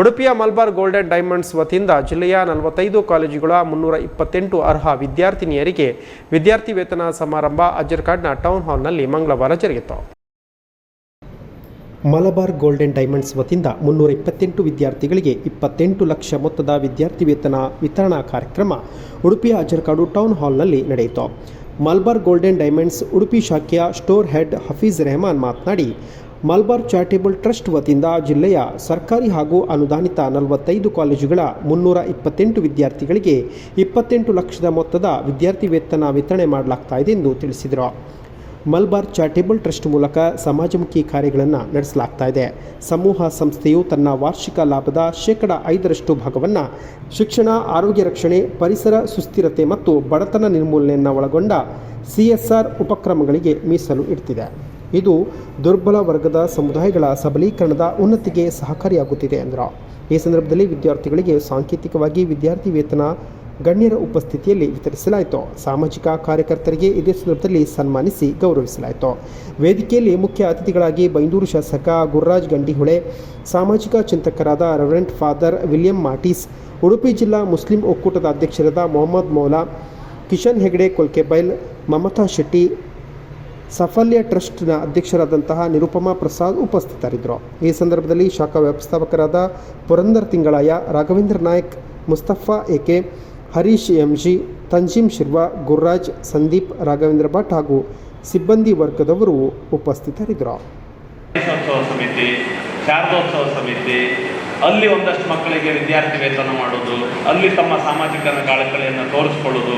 ಉಡುಪಿಯ Malabar golden diamonds ವತಿಯಿಂದ ಜಿಲ್ಲೆಯ ನಲವತ್ತೈದು ಕಾಲೇಜುಗಳ ಮುನ್ನೂರ ಇಪ್ಪತ್ತೆಂಟು ಅರ್ಹ ವಿದ್ಯಾರ್ಥಿನಿಯರಿಗೆ ವಿದ್ಯಾರ್ಥಿ ವೇತನ ಸಮಾರಂಭ ಅಜರ್ಕಾಡ್ನ ಟೌನ್ ಹಾಲ್ನಲ್ಲಿ ಮಂಗಳವಾರ ಜರುಗಿತು. ಮಲಬಾರ್ ಗೋಲ್ಡನ್ ಡೈಮಂಡ್ಸ್ ವತಿಯಿಂದ ಮುನ್ನೂರ ಇಪ್ಪತ್ತೆಂಟು ವಿದ್ಯಾರ್ಥಿಗಳಿಗೆ ಇಪ್ಪತ್ತೆಂಟು ಲಕ್ಷ ಮೊತ್ತದ ವಿದ್ಯಾರ್ಥಿ ವೇತನ ವಿತರಣಾ ಕಾರ್ಯಕ್ರಮ ಉಡುಪಿಯ ಅಜರ್ಕಾಡು ಟೌನ್ ಹಾಲ್ನಲ್ಲಿ ನಡೆಯಿತು. ಮಲ್ಬಾರ್ ಗೋಲ್ಡನ್ ಡೈಮಂಡ್ಸ್ ಉಡುಪಿ ಶಾಖೆಯ ಸ್ಟೋರ್ ಹೆಡ್ ಹಫೀಜ್ ರೆಹಮಾನ್ ಮಾತನಾಡಿ ಮಲ್ಬಾರ್ ಚಾರಿಟೇಬಲ್ ಟ್ರಸ್ಟ್ ವತಿಯಿಂದ ಜಿಲ್ಲೆಯ ಸರ್ಕಾರಿ ಹಾಗೂ ಅನುದಾನಿತ ನಲವತ್ತೈದು ಕಾಲೇಜುಗಳ ಮುನ್ನೂರ ಇಪ್ಪತ್ತೆಂಟು ವಿದ್ಯಾರ್ಥಿಗಳಿಗೆ ಇಪ್ಪತ್ತೆಂಟು ಲಕ್ಷದ ಮೊತ್ತದ ವಿದ್ಯಾರ್ಥಿ ವೇತನ ವಿತರಣೆ ಮಾಡಲಾಗ್ತಾ ಇದೆ ಎಂದು ತಿಳಿಸಿದರು. ಮಲ್ಬಾರ್ ಚಾರಿಟೇಬಲ್ ಟ್ರಸ್ಟ್ ಮೂಲಕ ಸಮಾಜಮುಖಿ ಕಾರ್ಯಗಳನ್ನು ನಡೆಸಲಾಗ್ತಾ ಇದೆ. ಸಮೂಹ ಸಂಸ್ಥೆಯು ತನ್ನ ವಾರ್ಷಿಕ ಲಾಭದ ಶೇಕಡ ಐದರಷ್ಟು ಭಾಗವನ್ನು ಶಿಕ್ಷಣ, ಆರೋಗ್ಯ ರಕ್ಷಣೆ, ಪರಿಸರ ಸುಸ್ಥಿರತೆ ಮತ್ತು ಬಡತನ ನಿರ್ಮೂಲನೆಯನ್ನು ಒಳಗೊಂಡ ಸಿಎಸ್ಆರ್ ಎಸ್ ಆರ್ ಉಪಕ್ರಮಗಳಿಗೆ ಮೀಸಲು ಇಡ್ತಿದೆ. ಇದು ದುರ್ಬಲ ವರ್ಗದ ಸಮುದಾಯಗಳ ಸಬಲೀಕರಣದ ಉನ್ನತಿಗೆ ಸಹಕಾರಿಯಾಗುತ್ತಿದೆ ಎಂದರು. ಈ ಸಂದರ್ಭದಲ್ಲಿ ವಿದ್ಯಾರ್ಥಿಗಳಿಗೆ ಸಾಂಕೇತಿಕವಾಗಿ ವಿದ್ಯಾರ್ಥಿ ವೇತನ ಗಣ್ಯರ ಉಪಸ್ಥಿತಿಯಲ್ಲಿ ವಿತರಿಸಲಾಯಿತು. ಸಾಮಾಜಿಕ ಕಾರ್ಯಕರ್ತರಿಗೆ ಇದೇ ಸಂದರ್ಭದಲ್ಲಿ ಸನ್ಮಾನಿಸಿ ಗೌರವಿಸಲಾಯಿತು. ವೇದಿಕೆಯಲ್ಲಿ ಮುಖ್ಯ ಅತಿಥಿಗಳಾಗಿ ಬೈಂದೂರು ಶಾಸಕ ಗುರುರಾಜ್ ಗಂಡಿಹೊಳೆ, ಸಾಮಾಜಿಕ ಚಿಂತಕರಾದ reverend father William Martis, Udupi ಜಿಲ್ಲಾ ಮುಸ್ಲಿಂ ಒಕ್ಕೂಟದ ಅಧ್ಯಕ್ಷರಾದ ಮೊಹಮ್ಮದ್ ಮೌಲಾ, ಕಿಶನ್ ಹೆಗಡೆ, ಕೊಲ್ಕೆಬೈಲ್ ಮಮತಾ ಶೆಟ್ಟಿ ಸಫಲ್ಯ ಟ್ರಸ್ಟ್ನ ಅಧ್ಯಕ್ಷರಾದಂತಹ ನಿರುಪಮಾ ಪ್ರಸಾದ್ ಉಪಸ್ಥಿತರಿದ್ದರು. ಈ ಸಂದರ್ಭದಲ್ಲಿ ಶಾಖಾ ವ್ಯವಸ್ಥಾಪಕರಾದ ಪುರಂದರ್ ತಿಂಗಳಾಯ, ರಾಘವೇಂದ್ರ ನಾಯಕ್, ಮುಸ್ತಫಾ ಎಕೆ, ಹರೀಶ್ ಎಂಜಿ ತಂಜೀಮ್ ಶಿರ್ವಾ, ಗುರ್ರಾಜ್, ಸಂದೀಪ್, ರಾಘವೇಂದ್ರ ಭಟ್ ಹಾಗೂ ಸಿಬ್ಬಂದಿ ವರ್ಗದವರು ಉಪಸ್ಥಿತರಿದ್ದರು. ಸಮಿತಿ, ಶಾರದೋತ್ಸವ ಸಮಿತಿ, ಅಲ್ಲಿ ಒಂದಷ್ಟು ಮಕ್ಕಳಿಗೆ ವಿದ್ಯಾರ್ಥಿ ವೇತನ ಮಾಡೋದು ಅಲ್ಲಿ ತಮ್ಮ ಸಾಮಾಜಿಕ ಕಾಳಕಳಿಯನ್ನು ತೋರಿಸ್ಕೊಳ್ಳೋದು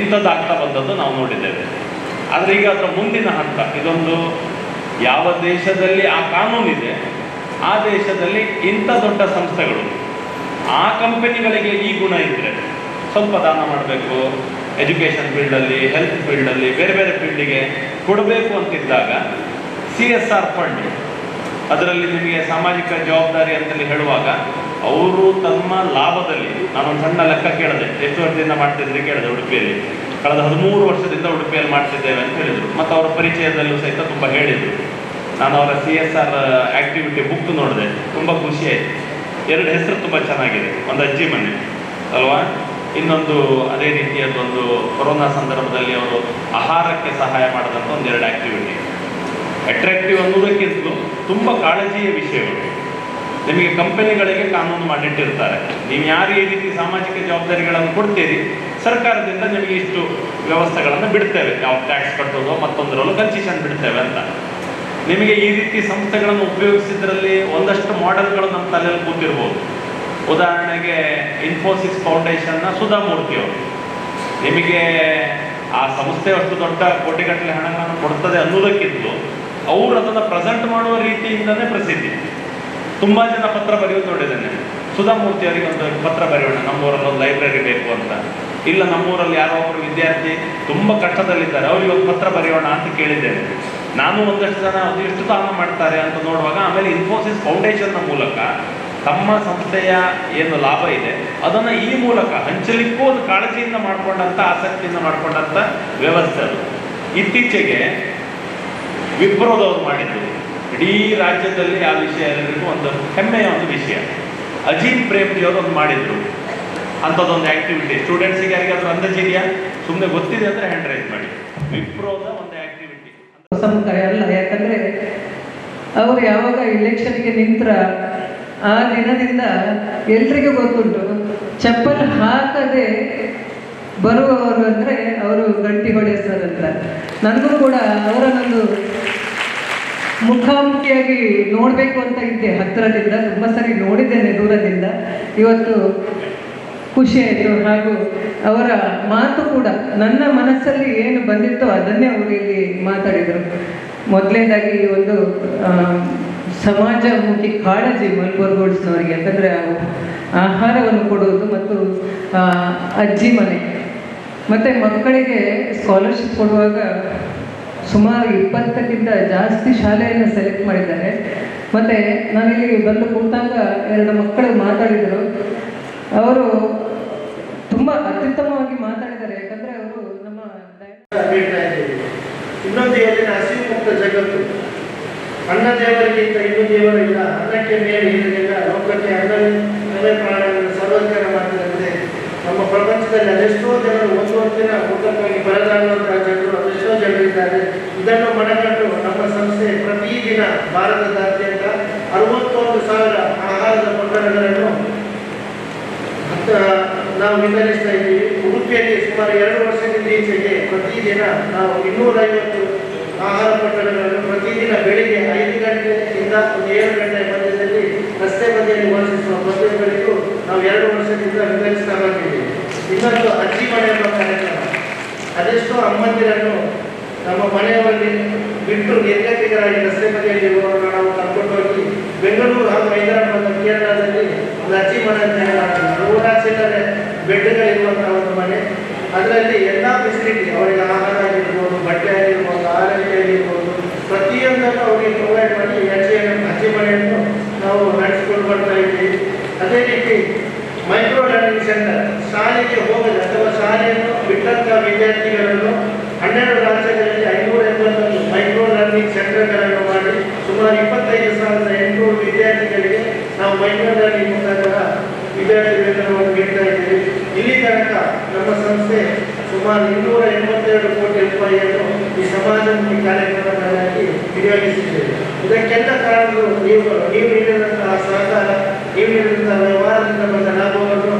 ಇಂಥದ್ದಾಗ್ತಾ ಬಂದದ್ದು ನಾವು ನೋಡಿದ್ದೇವೆ. ಆದರೆ ಈಗ ಅದರ ಮುಂದಿನ ಹಂತ, ಇದೊಂದು ಯಾವ ದೇಶದಲ್ಲಿ ಆ ಕಾನೂನಿದೆ, ಆ ದೇಶದಲ್ಲಿ ಇಂಥ ದೊಡ್ಡ ಸಂಸ್ಥೆಗಳು, ಆ ಕಂಪನಿಗಳಿಗೆ ಈ ಗುಣ ಇದ್ದರೆ ಸ್ವಲ್ಪ ದಾನ ಮಾಡಬೇಕು, ಎಜುಕೇಷನ್ ಫೀಲ್ಡಲ್ಲಿ ಹೆಲ್ತ್ ಫೀಲ್ಡಲ್ಲಿ ಬೇರೆ ಬೇರೆ ಫೀಲ್ಡಿಗೆ ಕೊಡಬೇಕು ಅಂತಿದ್ದಾಗ ಸಿ ಎಸ್ ಆರ್ ಫಂಡ್ ಅದರಲ್ಲಿ ನಿಮಗೆ ಸಾಮಾಜಿಕ ಜವಾಬ್ದಾರಿ ಅಂತಲೇ ಹೇಳುವಾಗ ಅವರು ತಮ್ಮ ಲಾಭದಲ್ಲಿ, ನಾನೊಂದು ಸಣ್ಣ ಲೆಕ್ಕ ಕೇಳಿದೆ ಎಷ್ಟು ವರ್ಷದಿಂದ ಮಾಡ್ತಿದ್ರೆ ಕೇಳಿದೆ ಉಡುಪಿಯಲ್ಲಿ. ಕಳೆದ ಹದಿಮೂರು ವರ್ಷದಿಂದ ಉಡುಪಿಯಲ್ಲಿ ಮಾಡ್ತಿದ್ದೇವೆ ಅಂತ ಹೇಳಿದರು. ಮತ್ತು ಅವರ ಪರಿಚಯದಲ್ಲೂ ಸಹಿತ ತುಂಬ ಹೇಳಿದರು. ನಾನು ಅವರ C S R activity book ನೋಡಿದೆ. ತುಂಬ ಖುಷಿ ಆಯಿತು. ಎರಡು ಹೆಸರು ತುಂಬ ಚೆನ್ನಾಗಿದೆ. ಒಂದು ಅಜ್ಜಿ ಮನೆ, ಅಲ್ವಾ? ಇನ್ನೊಂದು ಅದೇ ರೀತಿಯದೊಂದು ಕೊರೋನಾ ಸಂದರ್ಭದಲ್ಲಿ ಅವರು ಆಹಾರಕ್ಕೆ ಸಹಾಯ ಮಾಡಿದಂಥ ಒಂದೆರಡು ಆ್ಯಕ್ಟಿವಿಟಿ ಅಟ್ರಾಕ್ಟಿವ್ ಅನ್ನೋದಕ್ಕಿಂತಲೂ ತುಂಬ ಕಾಳಜಿಯ ವಿಷಯಗಳು. ನಿಮಗೆ ಕಂಪನಿಗಳಿಗೆ ಕಾನೂನು ಮಾಡಿಟ್ಟಿರ್ತಾರೆ. ನೀವು ಯಾರು ಈ ರೀತಿ ಸಾಮಾಜಿಕ ಜವಾಬ್ದಾರಿಗಳನ್ನು ಕೊಡ್ತೀರಿ? ಸರ್ಕಾರದಿಂದ ನಿಮಗೆ ಇಷ್ಟು ವ್ಯವಸ್ಥೆಗಳನ್ನು ಬಿಡ್ತೇವೆ. ಯಾವ ಟ್ಯಾಕ್ಸ್ ಕಟ್ಟೋದು ಮತ್ತೊಂದರಲ್ಲೂ ಕನ್ಸಿಷನ್ ಬಿಡ್ತೇವೆ ಅಂತ. ನಿಮಗೆ ಈ ರೀತಿ ಸಂಸ್ಥೆಗಳನ್ನು ಉಪಯೋಗಿಸಿದ್ರಲ್ಲಿ ಒಂದಷ್ಟು ಮಾಡೆಲ್ಗಳು ನಮ್ಮ ತಲೆಯಲ್ಲಿ ಕೂತಿರ್ಬೋದು. ಉದಾಹರಣೆಗೆ ಇನ್ಫೋಸಿಸ್ ಫೌಂಡೇಶನ್ನ ಸುಧಾಮೂರ್ತಿ ಅವರು. ನಿಮಗೆ ಆ ಸಂಸ್ಥೆ ಅಷ್ಟು ದೊಡ್ಡ ಕೋಟಿಗಟ್ಟಲೆ ಹಣಗಳನ್ನು ಕೊಡ್ತದೆ ಅನ್ನೋದಕ್ಕಿಂತಲೂ ಅವರು ಅದನ್ನು ಪ್ರೆಸೆಂಟ್ ಮಾಡುವ ರೀತಿಯಿಂದನೇ ಪ್ರಸಿದ್ಧಿ. ತುಂಬ ಜನ ಪತ್ರ ಬರೆಯೋದು ನೋಡಿದ್ದೇನೆ. ಸುಧಾಮೂರ್ತಿ ಅವರಿಗೆ ಒಂದು ಪತ್ರ ಬರೆಯೋಣ ನಮ್ಮೂರಲ್ಲಿ ಒಂದು ಲೈಬ್ರರಿ ಬೇಕು ಅಂತ. ಇಲ್ಲ, ನಮ್ಮೂರಲ್ಲಿ ಯಾರೋ ಒಬ್ಬರು ವಿದ್ಯಾರ್ಥಿ ತುಂಬ ಕಷ್ಟದಲ್ಲಿದ್ದಾರೆ, ಅವರಿಗೆ ಒಂದು ಪತ್ರ ಬರೆಯೋಣ ಅಂತ ಕೇಳಿದ್ದೇನೆ. ನಾನು ಒಂದಷ್ಟು ಜನ ಅದು ಎಷ್ಟು ದಾನ ಮಾಡ್ತಾರೆ ಅಂತ ನೋಡುವಾಗ, ಆಮೇಲೆ ಇನ್ಫೋಸಿಸ್ ಫೌಂಡೇಶನ್ನ ಮೂಲಕ ತಮ್ಮ ಸಂಸ್ಥೆಯ ಏನು ಲಾಭ ಇದೆ, ಅದನ್ನು ಈ ಮೂಲಕ ಹಂಚಲಿಕ್ಕೂ ಒಂದು ಕಾಳಜಿಯಿಂದ ಮಾಡಿಕೊಂಡಂಥ ಆಸಕ್ತಿಯಿಂದ ಮಾಡಿಕೊಂಡಂಥ ವ್ಯವಸ್ಥೆ ಅದು. ಇತ್ತೀಚೆಗೆ ವಿಪ್ರೋದವ್ರು ಮಾಡಿದ್ದು ಇಡೀ ರಾಜ್ಯದಲ್ಲಿ ಆ ವಿಷಯ ಎಲ್ಲರಿಗೂ ಒಂದು ಹೆಮ್ಮೆಯ ಒಂದು ವಿಷಯ. ಅಜೀತ್ ಪ್ರೇಮ್ಜಿ ಅವರು ಒಂದು ಮಾಡಿದ್ರು, ಅಂಥದ್ದೊಂದು ಆಕ್ಟಿವಿಟಿ ಸ್ಟೂಡೆಂಟ್ಸಿಗೆ ಯಾರಿಗಾದ್ರೂ ಅಂದಾಜಿದೆಯಾ ಸುಮ್ಮನೆ ಗೊತ್ತಿದೆ ಅಂದರೆ ಹ್ಯಾಂಡ್ ರೈಸ್ ಮಾಡಿ. ವಿಪ್ರೋದ ಒಂದು ಆಕ್ಟಿವಿಟಿ ಸಮುದಾಯ ಅಲ್ಲ, ಯಾಕಂದ್ರೆ ಅವರು ಯಾವಾಗ ಇಲೆಕ್ಷನ್ಗೆ ನಿಂತ್ರ ಆ ದಿನದಿಂದ ಎಲ್ರಿಗೂ ಗೊತ್ತುಂಟು. ಚಪ್ಪಲ್ ಹಾಕದೆ ಬರುವವರು ಅಂದ್ರೆ ಅವರು ಗಂಟಿ ಹೊಡೆಸರ್ ಅಂತ ನನಗೂ ಕೂಡ ಅವರನ್ನೊಂದು ಮುಖಾಮುಖಿಯಾಗಿ ನೋಡಬೇಕು ಅಂತ ಇದ್ದೆ. ಹತ್ತಿರದಿಂದ ತುಂಬ ಸರಿ ನೋಡಿದ್ದೇನೆ ದೂರದಿಂದ. ಇವತ್ತು ಖುಷಿ ಆಯಿತು. ಹಾಗೂ ಅವರ ಮಾತು ಕೂಡ ನನ್ನ ಮನಸ್ಸಲ್ಲಿ ಏನು ಬಂದಿತ್ತೋ ಅದನ್ನೇ ಅವರು ಇಲ್ಲಿ ಮಾತಾಡಿದರು. ಮೊದಲನೇದಾಗಿ ಒಂದು ಸಮಾಜ ಸಮಾಜಮುಖಿ ಕಾಳಜಿ ಮಲ್ಬೋರ್ ಗೋಡ್ಸ್ನವರಿಗೆ ಯಾಕಂದರೆ ಆಹಾರವನ್ನು ಕೊಡುವುದು ಮತ್ತು ಅಜ್ಜಿ ಮನೆ. ಮತ್ತು ಮಕ್ಕಳಿಗೆ ಸ್ಕಾಲರ್ಶಿಪ್ ಕೊಡುವಾಗ ಸುಮಾರು ಇಪ್ಪತ್ತಕ್ಕಿಂತ ಜಾಸ್ತಿ ಶಾಲೆಯನ್ನು ಸೆಲೆಕ್ಟ್ ಮಾಡಿದ್ದಾರೆ. ಮತ್ತು ನಾನಿಲ್ಲಿ ಬಂದು ಕೂತಾಗ ಎರಡು ಮಕ್ಕಳು ಮಾತಾಡಿದರು. ಅವರು ತುಂಬ ಅತ್ಯುತ್ತಮವಾಗಿ ಮಾತಾಡಿದ್ದಾರೆ. ಯಾಕಂದರೆ ಅವರು ನಮ್ಮ ಇನ್ನೊಂದು ಏನಿನ ಹಸಿವು ಮುಕ್ತ ಜಗತ್ತು. ಅನ್ನ ದೇವರಿಗಿಂತ ಇನ್ನೂ ದೇವರಿಲ್ಲ. ಅನ್ನಕ್ಕೆ ಮೇಲೆ ಇರಲಿಲ್ಲ ಲೋಕಕ್ಕೆ ಅನ್ನವೇ ಪ್ರಾಣವನ್ನು ಸರ್ವಜ್ಞಾನ ಮಾಡ್ತಿರಂತೆ ನಮ್ಮ ಪ್ರಪಂಚದಲ್ಲಿ ಅದೆಷ್ಟೋ ಜನರು ಒಂದು ಊಟಕ್ಕಾಗಿ ಬರಲಾಗುವಂತಹ ಜನರು ಅದೆಷ್ಟೋ ಜನರಿದ್ದಾರೆ ಇದನ್ನು ಮನಗಂಡು ನಮ್ಮ ಸಂಸ್ಥೆ ಪ್ರತಿದಿನ ಭಾರತದಾದ್ಯಂತ ಅರವತ್ತೊಂದು ಸಾವಿರ ಆಹಾರದ ಪೊಟ್ಟಣಗಳನ್ನು ಅಂತ ವಿತರಿಸ್ತಾ ಇದ್ದೀವಿ ಉಡುಪಿಯಲ್ಲಿ ಸುಮಾರು ಎರಡು ವರ್ಷದಿಂದ ಈಚೆಗೆ ಪ್ರತಿದಿನ ನಾವು ಇನ್ನೂರೈವತ್ತು ಆಹಾರ ಪಟ್ಟಣಗಳನ್ನು ಪ್ರತಿದಿನ ಬೆಳಿಗ್ಗೆ ಐದು ಗಂಟೆಯಿಂದ ಒಂದು ಏಳು ಗಂಟೆ ಮಧ್ಯದಲ್ಲಿ ರಸ್ತೆ ಬದಿಯಲ್ಲಿ ವಾಸಿಸುವ ಪ್ರತಿಯೊಬ್ಬರಿಗೂ ನಾವು ಎರಡು ವರ್ಷದಿಂದ ವಿತರಿಸ್ತಾ ಬಂದಿದ್ದೀವಿ ಇನ್ನೊಂದು ಅಜ್ಜಿ ಮನೆ ಎಂಬ ಕಾರ್ಯಕ್ರಮ. ಅದೆಷ್ಟೋ ಅಮ್ಮಂದಿರನ್ನು ನಮ್ಮ ಮನೆಯಲ್ಲಿ ಬಿಟ್ಟು ನಿರ್ಗತಿಕರಾಗಿ ರಸ್ತೆ ಬದಿಯಲ್ಲಿರುವವರನ್ನು ನಾವು ಕರ್ಕೊಂಡು ಹೋಗಿ ಬೆಂಗಳೂರು ಹಾಗೂ ಹೈದರಾಬಾದ್ ಕೇರಳದಲ್ಲಿ ಒಂದು ಅಜ್ಜಿ ಮನೆ ಅಂತ ಹೇಳಲಾಗ್ತದೆ ನೂರ ಚಿಲ್ಲರೆ ಬೆಡ್ಗಳಿರುವಂತಹ ಒಂದು ಮನೆ ಅದರಲ್ಲಿ ಎಲ್ಲ ಫೆಸಿಲಿಟಿ ಅವರಿಗೆ ಆಹಾರ ಆಗಿರ್ಬೋದು ಬಟ್ಟೆ ಆಗಿರ್ಬೋದು ಆರೈಕೆ ಆಗಿರ್ಬೋದು ಪ್ರತಿಯೊಂದನ್ನು ಅವರಿಗೆ ಪ್ರೊವೈಡ್ ಮಾಡಿ ಈ ಅಜ್ಜಿಯನ್ನು ಅಜ್ಜಿ ಮನೆಯನ್ನು ನಾವು ನಡೆಸಿಕೊಂಡು ಬರ್ತಾ ಇದ್ದೀವಿ ಅದೇ ರೀತಿ ಮೈಕ್ರೋ ಲರ್ನಿಂಗ್ ಸೆಂಟರ್ ಶಾಲೆಗೆ ಹೋಗದೆ ಅಥವಾ ಶಾಲೆಯನ್ನು ಬಿಟ್ಟಂತಹ ವಿದ್ಯಾರ್ಥಿಗಳನ್ನು ಹನ್ನೆರಡು ರಾಜ್ಯಗಳಲ್ಲಿ ಐನೂರ ಎಂಬತ್ತೊಂದು ಮೈಕ್ರೋ ಲರ್ನಿಂಗ್ ಸೆಂಟರ್ಗಳನ್ನು ಮಾಡಿ ಸುಮಾರು ಇಪ್ಪತ್ತೈದು ಸಾವಿರದ ಎಂಟುನೂರು ವಿದ್ಯಾರ್ಥಿಗಳಿಗೆ ನಾವು ಮೈಕ್ರೋ ಲರ್ನಿಂಗ್ ಮುಖಾಂತರ ವಿದ್ಯಾರ್ಥಿ ವೇತನವನ್ನು ನೀಡ್ತಾ ಇದ್ದೀವಿ. ಇಲ್ಲಿ ತನಕ ನಮ್ಮ ಸಂಸ್ಥೆ ಸುಮಾರು ಇನ್ನೂರ ಎಂಬತ್ತೆರಡು ಕೋಟಿ ರೂಪಾಯಿಯನ್ನು ಈ ಸಮಾಜಮುಖಿ ಕಾರ್ಯಕ್ರಮಗಳಾಗಿ ವಿನಿಯೋಗಿಸಿದ್ದೇವೆ ಇದಕ್ಕೆಲ್ಲ ಕಾರಣಗಳು? ನೀವು ನೀವು ನೀಡಿದಂತಹ ಸಹಕಾರ ನೀವು ನೀಡಿದಂತಹ ವ್ಯವಹಾರದಿಂದ ಬಂದ ಲಾಭವನ್ನು